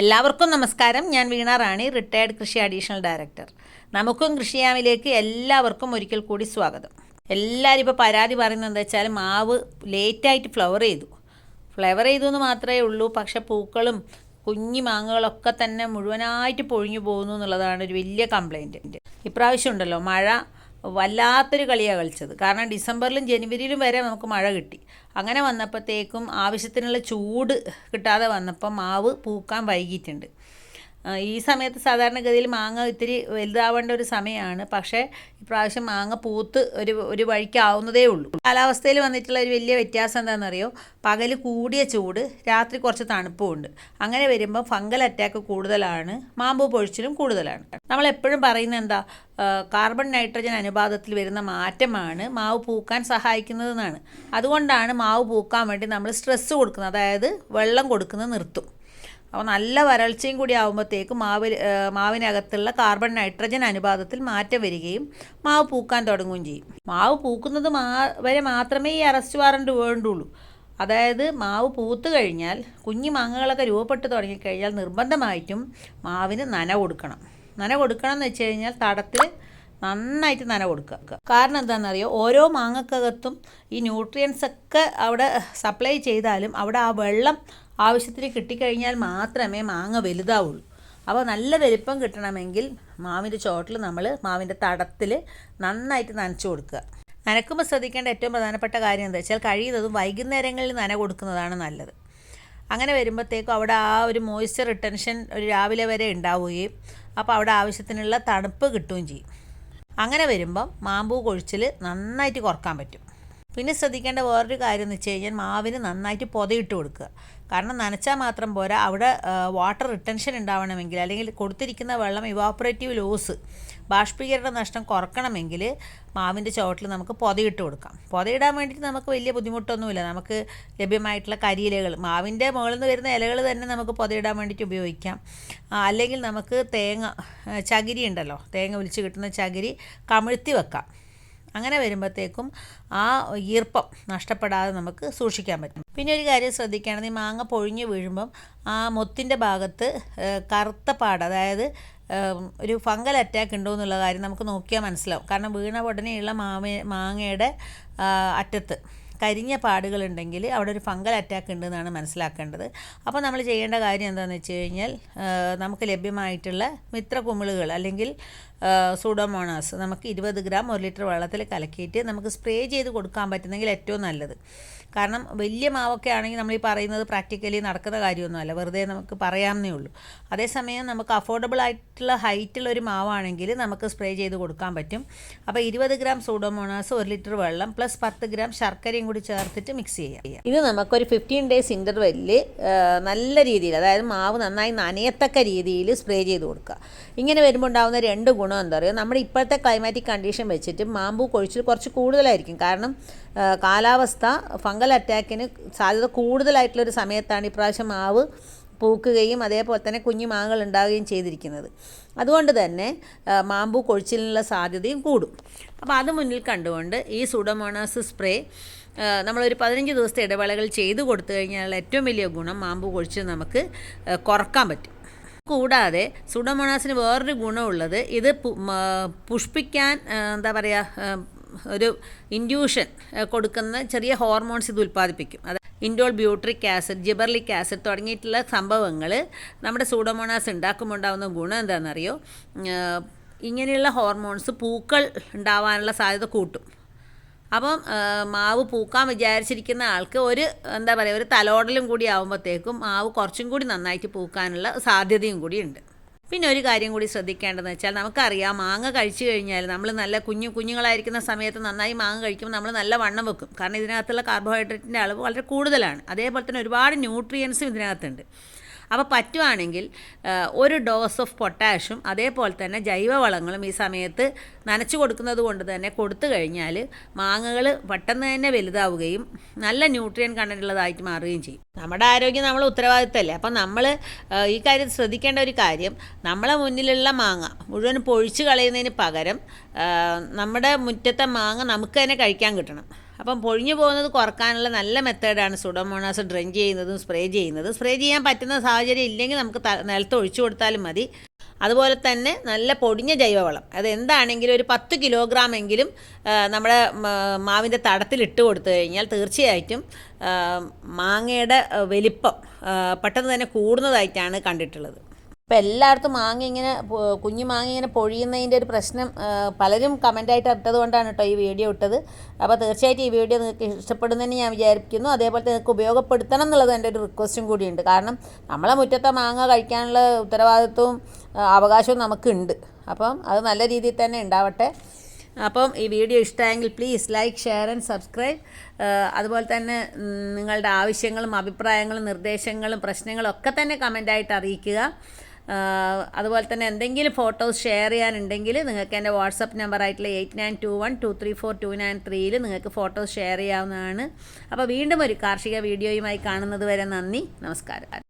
എല്ലാവർക്കും നമസ്കാരം. ഞാൻ വീണ റാണി റിട്ടയർഡ് കൃഷി അഡീഷണൽ ഡയറക്ടർ നമുക്കും കൃഷിയാമിലേക്ക് എല്ലാവർക്കും ഒരിക്കൽ കൂടി സ്വാഗതം. എല്ലാവരും ഇപ്പോൾ പരാതി പറയുന്നത് എന്താ വെച്ചാൽ മാവ് ലേറ്റായിട്ട് ഫ്ലവർ ചെയ്തു. ഫ്ലവർ ചെയ്തു എന്ന് മാത്രമേ ഉള്ളൂ. പക്ഷേ പൂക്കളും കുഞ്ഞു മാങ്ങകളൊക്കെ തന്നെ മുഴുവനായിട്ട് പൊഴിഞ്ഞു പോകുന്നു എന്നുള്ളതാണ് ഒരു വലിയ കംപ്ലൈന്റ് ഇപ്രാവശ്യം ഉണ്ടല്ലോ മഴ വല്ലാത്തൊരു കളിയാണ് കളിച്ചത്. കാരണം ഡിസംബറിലും ജനുവരിയിലും വരെ നമുക്ക് മഴ കിട്ടി. അങ്ങനെ വന്നപ്പോഴത്തേക്കും ആവശ്യത്തിനുള്ള ചൂട് കിട്ടാതെ വന്നപ്പോൾ മാവ് പൂക്കാൻ വൈകിയിട്ടുണ്ട്. ഈ സമയത്ത് സാധാരണഗതിയിൽ മാങ്ങ ഇത്തിരി വലുതാവേണ്ട ഒരു സമയമാണ്. പക്ഷേ ഇപ്രാവശ്യം മാങ്ങ പൂത്ത് ഒരു ഒരു വഴിക്കാവുന്നതേ ഉള്ളൂ. കാലാവസ്ഥയിൽ വന്നിട്ടുള്ള ഒരു വലിയ വ്യത്യാസം എന്താണെന്നറിയോ? പകൽ കൂടിയ ചൂട് രാത്രി കുറച്ച് തണുപ്പുമുണ്ട്. അങ്ങനെ വരുമ്പോൾ ഫംഗൽ അറ്റാക്ക് കൂടുതലാണ് മാമ്പൂ പൊഴിച്ചിലും കൂടുതലാണ്. നമ്മൾ എപ്പോഴും പറയുന്നത് എന്താ? കാർബൺ നൈട്രജൻ അനുപാതത്തിൽ വരുന്ന മാറ്റമാണ് മാവ് പൂക്കാൻ സഹായിക്കുന്നതെന്നാണ്. അതുകൊണ്ടാണ് മാവ് പൂക്കാൻ വേണ്ടി നമ്മൾ സ്ട്രെസ്സ് കൊടുക്കുന്നത്. അതായത് വെള്ളം കൊടുക്കുന്നത് നിർത്തും. അപ്പോൾ നല്ല വരൾച്ചയും കൂടി ആകുമ്പോഴത്തേക്ക് മാവിൽ മാവിനകത്തുള്ള കാർബൺ നൈട്രജൻ അനുപാതത്തിൽ മാറ്റം വരികയും മാവ് പൂക്കാൻ തുടങ്ങുകയും ചെയ്യും. മാവ് പൂക്കുന്നത് മാ വരെ മാത്രമേ ഈ അറസ്റ്റ് വാറണ്ട് വേണ്ടുള്ളൂ. അതായത് മാവ് പൂത്ത് കഴിഞ്ഞാൽ കുഞ്ഞു മാങ്ങകളൊക്കെ രൂപപ്പെട്ട് തുടങ്ങിക്കഴിഞ്ഞാൽ നിർബന്ധമായിട്ടും മാവിന് നന കൊടുക്കണം. നന കൊടുക്കണം എന്ന് വെച്ച് കഴിഞ്ഞാൽ തടത്തിൽ നന്നായിട്ട് നന കൊടുക്കുക. കാരണം എന്താണെന്നറിയോ? ഓരോ മാങ്ങക്കകത്തും ഈ ന്യൂട്രിയൻസ് ഒക്കെ അവിടെ സപ്ലൈ ചെയ്താലും അവിടെ ആ വെള്ളം ആവശ്യത്തിന് കിട്ടിക്കഴിഞ്ഞാൽ മാത്രമേ മാങ്ങ വലുതാവുള്ളൂ. അപ്പോൾ നല്ല വലിപ്പം കിട്ടണമെങ്കിൽ മാവിന്റെ ചോട്ടിൽ നമ്മൾ മാവിന്റെ തടത്തിൽ നന്നായിട്ട് നനച്ചു കൊടുക്കുക. നനക്കുമ്പോൾ ശ്രദ്ധിക്കേണ്ട ഏറ്റവും പ്രധാനപ്പെട്ട കാര്യം എന്താ വെച്ചാൽ കഴിയുന്നതും വൈകുന്നേരങ്ങളിൽ നന കൊടുക്കുന്നതാണ് നല്ലത്. അങ്ങനെ വരുമ്പോഴത്തേക്കും അവിടെ ആ ഒരു മോയ്സ്ചർ റിട്ടൻഷൻ ഒരു രാവിലെ വരെ ഉണ്ടാവുകയും അപ്പോൾ അവിടെ ആവശ്യത്തിനുള്ള തണുപ്പ് കിട്ടുകയും ചെയ്യും. അങ്ങനെ വരുമ്പം മാമ്പൂ കൊഴിച്ചിൽ നന്നായിട്ട് കുറയ്ക്കാൻ പറ്റും. പിന്നെ ശ്രദ്ധിക്കേണ്ട വേറൊരു കാര്യം എന്ന് വെച്ച് കഴിഞ്ഞാൽ മാവിന് നന്നായിട്ട് പൊതയിട്ട് കൊടുക്കുക. കാരണം നനച്ചാൽ മാത്രം പോരാ. അവിടെ വാട്ടർ റിട്ടൻഷൻ ഉണ്ടാവണമെങ്കിൽ അല്ലെങ്കിൽ കൊടുത്തിരിക്കുന്ന വെള്ളം ഇവാപ്പറേറ്റീവ് ലോസ് ബാഷ്പീകരണ നഷ്ടം കുറക്കണമെങ്കിൽ മാവിന്റെ ചുവട്ടിൽ നമുക്ക് പൊതയിട്ട് കൊടുക്കാം. പൊതയിടാൻ വേണ്ടിയിട്ട് നമുക്ക് വലിയ ബുദ്ധിമുട്ടൊന്നുമില്ല. നമുക്ക് ലഭ്യമായിട്ടുള്ള കരിയിലകൾ മാവിന്റെ മുകളിൽ നിന്ന് വരുന്ന ഇലകൾ തന്നെ നമുക്ക് പൊതയിടാൻ വേണ്ടിയിട്ട് ഉപയോഗിക്കാം. അല്ലെങ്കിൽ നമുക്ക് തേങ്ങ ചകിരി ഉണ്ടല്ലോ. തേങ്ങ വിളിച്ച് കിട്ടുന്ന ചകിരി കമിഴ്ത്തി വെക്കാം. അങ്ങനെ വരുമ്പോഴത്തേക്കും ആ ഈർപ്പം നഷ്ടപ്പെടാതെ നമുക്ക് സൂക്ഷിക്കാൻ പറ്റും. പിന്നെ ഒരു കാര്യം ശ്രദ്ധിക്കുകയാണെങ്കിൽ മാങ്ങ പൊഴിഞ്ഞ് വീഴുമ്പം ആ മൊത്തിന്റെ ഭാഗത്ത് കറുത്ത പാട് അതായത് ഒരു ഫംഗൽ അറ്റാക്ക് ഉണ്ടോ എന്നുള്ള കാര്യം നമുക്ക് നോക്കിയാൽ മനസ്സിലാവും. കാരണം വീണ ഉടനെയുള്ള മാമ മാങ്ങയുടെ അറ്റത്ത് കരിഞ്ഞ പാടുകളുണ്ടെങ്കിൽ അവിടെ ഒരു ഫംഗൽ അറ്റാക്ക് ഉണ്ടെന്നാണ് മനസ്സിലാക്കേണ്ടത്. അപ്പോൾ നമ്മൾ ചെയ്യേണ്ട കാര്യം എന്താണെന്ന് വെച്ച് കഴിഞ്ഞാൽ നമുക്ക് ലഭ്യമായിട്ടുള്ള മിത്രകുമിളുകൾ അല്ലെങ്കിൽ സൂഡോമോണാസ് നമുക്ക് ഇരുപത് ഗ്രാം ഒരു ലിറ്റർ വെള്ളത്തിൽ കലക്കിയിട്ട് നമുക്ക് സ്പ്രേ ചെയ്ത് കൊടുക്കാൻ പറ്റുന്നെങ്കിൽ ഏറ്റവും നല്ലത്. കാരണം വലിയ മാവൊക്കെ ആണെങ്കിൽ നമ്മൾ ഈ പറയുന്നത് പ്രാക്ടിക്കലി നടക്കുന്ന കാര്യമൊന്നുമല്ല. വെറുതെ നമുക്ക് പറയാമെന്നേ ഉള്ളൂ. അതേസമയം നമുക്ക് അഫോർഡബിൾ ആയിട്ടുള്ള ഹൈറ്റുള്ള ഒരു മാവാണെങ്കിൽ നമുക്ക് സ്പ്രേ ചെയ്ത് കൊടുക്കാൻ പറ്റും. അപ്പോൾ ഇരുപത് ഗ്രാം സൂഡോമോണാസ് ഒരു ലിറ്റർ വെള്ളം പ്ലസ് പത്ത് ഗ്രാം ശർക്കരയും കൂടി ചേർത്തിട്ട് മിക്സ് ചെയ്യാം. ഇത് നമുക്കൊരു ഫിഫ്റ്റീൻ ഡേയ്സ് ഇന്റർവെല്ലിൽ നല്ല രീതിയിൽ അതായത് മാവ് നന്നായി നനയത്തക്ക രീതിയിൽ സ്പ്രേ ചെയ്ത് കൊടുക്കുക. ഇങ്ങനെ വരുമ്പോൾ ഉണ്ടാകുന്ന രണ്ട് ഗുണം എന്താ പറയുക. നമ്മുടെ ഇപ്പോഴത്തെ ക്ലൈമാറ്റിക് കണ്ടീഷൻ വെച്ചിട്ട് മാമ്പൂ കൊഴിച്ചിൽ കുറച്ച് കൂടുതലായിരിക്കും. കാരണം കാലാവസ്ഥ ഫംഗൽ അറ്റാക്കിന് സാധ്യത കൂടുതലായിട്ടുള്ളൊരു സമയത്താണ് ഇപ്രാവശ്യം മാവ് പൂക്കുകയും അതേപോലെ തന്നെ കുഞ്ഞു മാങ്ങകൾ ഉണ്ടാവുകയും ചെയ്തിരിക്കുന്നത്. അതുകൊണ്ട് തന്നെ മാമ്പു കൊഴിച്ചിലിനുള്ള സാധ്യതയും കൂടും. അപ്പോൾ അത് മുന്നിൽ കണ്ടുകൊണ്ട് ഈ സുഡമോണാസ് സ്പ്രേ നമ്മളൊരു പതിനഞ്ച് ദിവസത്തെ ഇടവേളകൾ ചെയ്തു കൊടുത്തു കഴിഞ്ഞാൽ ഏറ്റവും വലിയ ഗുണം മാമ്പൂ കൊഴിച്ചിൽ നമുക്ക് കുറയ്ക്കാൻ പറ്റും. കൂടാതെ സുഡമോണാസിന് വേറൊരു ഗുണമുള്ളത് ഇത് പുഷ്പിക്കാൻ എന്താ പറയുക ഒരു ഇൻഡ്യൂഷൻ കൊടുക്കുന്ന ചെറിയ ഹോർമോൺസ് ഇത് ഉൽപ്പാദിപ്പിക്കും. അത് indole butyric acid gibberellic acid തുടങ്ങിയിട്ടുള്ള സംഭവങ്ങൾ നമ്മുടെ സൂഡോമോണാസ് ഉണ്ടാക്കുമ്പോൾ ഉണ്ടാകുന്ന ഗുണം എന്താണെന്നറിയോ? ഇങ്ങനെയുള്ള ഹോർമോൺസ് പൂക്കൾ ഉണ്ടാവാനുള്ള സാധ്യത കൂട്ടും. അപ്പം മാവ് പൂക്കാൻ വിചാരിച്ചിരിക്കുന്ന ആൾക്ക് ഒരു എന്താ പറയുക ഒരു തലോടലും കൂടി ആകുമ്പോഴത്തേക്കും മാവ് കുറച്ചും കൂടി നന്നായിട്ട് പൂക്കാനുള്ള സാധ്യതയും കൂടി ഉണ്ട്. പിന്നെ ഒരു കാര്യം കൂടി ശ്രദ്ധിക്കേണ്ടതെന്ന് വെച്ചാൽ നമുക്കറിയാം മാങ്ങ കഴിച്ചു കഴിഞ്ഞാൽ നമ്മൾ നല്ല കുഞ്ഞു കുഞ്ഞുങ്ങളായിരിക്കുന്ന സമയത്ത് നന്നായി മാങ്ങ കഴിക്കുമ്പോൾ നമ്മൾ നല്ല വണ്ണം വെക്കും. കാരണം ഇതിനകത്തുള്ള കാർബോഹൈഡ്രേറ്റിന്റെ അളവ് വളരെ കൂടുതലാണ്. അതേപോലെ തന്നെ ഒരുപാട് ന്യൂട്രിയൻസും ഇതിനകത്തുണ്ട്. അപ്പോൾ പറ്റുവാണെങ്കിൽ ഒരു ഡോസ് ഓഫ് പൊട്ടാഷും അതേപോലെ തന്നെ ജൈവവളങ്ങളും ഈ സമയത്ത് നനച്ചു കൊടുക്കുന്നത് കൊണ്ട് തന്നെ കൊടുത്തു കഴിഞ്ഞാൽ മാങ്ങകൾ പെട്ടെന്ന് തന്നെ വലുതാവുകയും നല്ല ന്യൂട്രിയൻ കണ്ടന്റുള്ളതായിട്ട് മാറുകയും ചെയ്യും. നമ്മുടെ ആരോഗ്യം നമ്മൾ ഉത്തരവാദിത്തമല്ലേ? അപ്പം നമ്മൾ ഈ കാര്യം ശ്രദ്ധിക്കേണ്ട ഒരു കാര്യം നമ്മളെ മുന്നിലുള്ള മാങ്ങ മുഴുവൻ പൊഴിച്ച് കളയുന്നതിന് പകരം നമ്മുടെ മുറ്റത്തെ മാങ്ങ നമുക്ക് തന്നെ കഴിക്കാൻ കിട്ടണം. അപ്പം പൊഴിഞ്ഞു പോകുന്നത് കുറക്കാനുള്ള നല്ല മെത്തേഡാണ് സുഡോമോണാസ് ഡ്രെയിൻ ചെയ്യുന്നതും സ്പ്രേ ചെയ്യുന്നതും. സ്പ്രേ ചെയ്യാൻ പറ്റുന്ന സാഹചര്യം ഇല്ലെങ്കിൽ നമുക്ക് നിലത്ത് ഒഴിച്ചു കൊടുത്താലും മതി. അതുപോലെ തന്നെ നല്ല പൊടിഞ്ഞ ജൈവവളം. അത് എന്താണെങ്കിലും ഒരു പത്ത് കിലോഗ്രാം എങ്കിലും നമ്മുടെ മാവിന്റെ തടത്തിൽ ഇട്ട് കൊടുത്തു കഴിഞ്ഞാൽ തീർച്ചയായിട്ടും മാങ്ങയുടെ വലിപ്പം പെട്ടെന്ന് തന്നെ കൂടുന്നതായിട്ടാണ് കണ്ടിട്ടുള്ളത്. ഇപ്പം എല്ലായിടത്തും മാങ്ങ ഇങ്ങനെ കുഞ്ഞു മാങ്ങ ഇങ്ങനെ പൊഴിയുന്നതിന്റെ ഒരു പ്രശ്നം പലരും കമന്റായിട്ട് ഇട്ടത് കൊണ്ടാണ് കേട്ടോ ഈ വീഡിയോ ഇട്ടത്. അപ്പോൾ തീർച്ചയായിട്ടും ഈ വീഡിയോ നിങ്ങൾക്ക് ഇഷ്ടപ്പെടുന്നതെന്ന് ഞാൻ വിചാരിക്കുന്നു. അതേപോലെ നിങ്ങൾക്ക് ഉപയോഗപ്പെടുത്തണം എന്നുള്ളത് എന്റെ ഒരു റിക്വസ്റ്റും കൂടിയുണ്ട്. കാരണം നമ്മളെ മുറ്റത്തെ മാങ്ങ കഴിക്കാനുള്ള ഉത്തരവാദിത്വവും അവകാശവും നമുക്കുണ്ട്. അപ്പം അത് നല്ല രീതിയിൽ തന്നെ ഉണ്ടാവട്ടെ. അപ്പം ഈ വീഡിയോ ഇഷ്ടമായെങ്കിൽ please like share and subscribe അതുപോലെ തന്നെ നിങ്ങളുടെ ആവശ്യങ്ങളും അഭിപ്രായങ്ങളും നിർദ്ദേശങ്ങളും പ്രശ്നങ്ങളും ഒക്കെ തന്നെ കമന്റായിട്ട് അറിയിക്കുക. അതുപോലെ തന്നെ എന്തെങ്കിലും ഫോട്ടോസ് ഷെയർ ചെയ്യാനുണ്ടെങ്കിൽ നിങ്ങൾക്ക് എന്റെ വാട്സപ്പ് നമ്പർ ആയിട്ടുള്ള eight nine two one two three four two nine ത്രീയിൽ നിങ്ങൾക്ക് ഫോട്ടോസ് ഷെയർ ചെയ്യാവുന്നതാണ്. അപ്പോൾ വീണ്ടും ഒരു കാർഷിക വീഡിയോയുമായി കാണുന്നത് വരെ നന്ദി നമസ്കാരം.